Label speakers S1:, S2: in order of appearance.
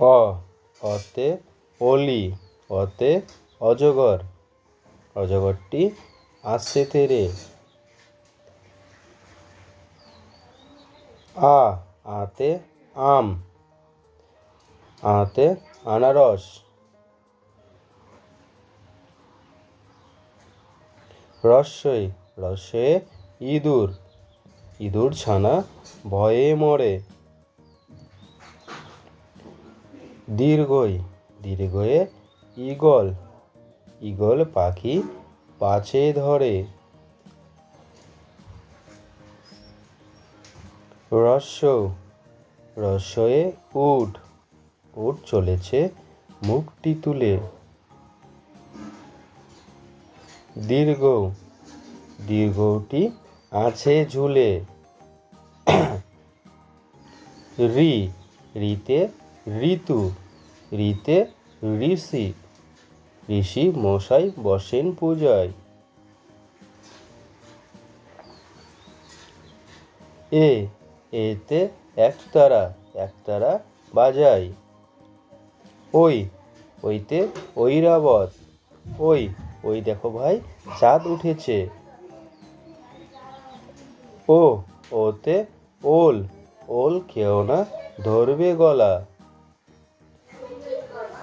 S1: অ, অতে অলি, অতে অজগর। অজগরটি আসছে তেরে। আ, আতে আম। আতে আনারস। রস্যই রসে ইঁদুর। ইঁদুর ছানা ভয়ে মরে। দীর্ঘই, দীর্ঘয়ে ঈগল ঈগল পাখি পাছে ধরে। রস্য, রস্যয়ে উট উট চলেছে মুখটি তুলে। দীর্ঘ, দীর্ঘটি আছে ঝুলে। রি, রিতে ঋতু। ঋতে ঋষি। ঋষি মশাই বসেন পূজায়। এ, এতে একতারা একতারা বাজায়। ওই, ওইতে ঐরাবত। ওই ওই দেখো ভাই, চাঁদ উঠেছে। ও, ওতে ওল। ওল খেও না, ধরবে গলা।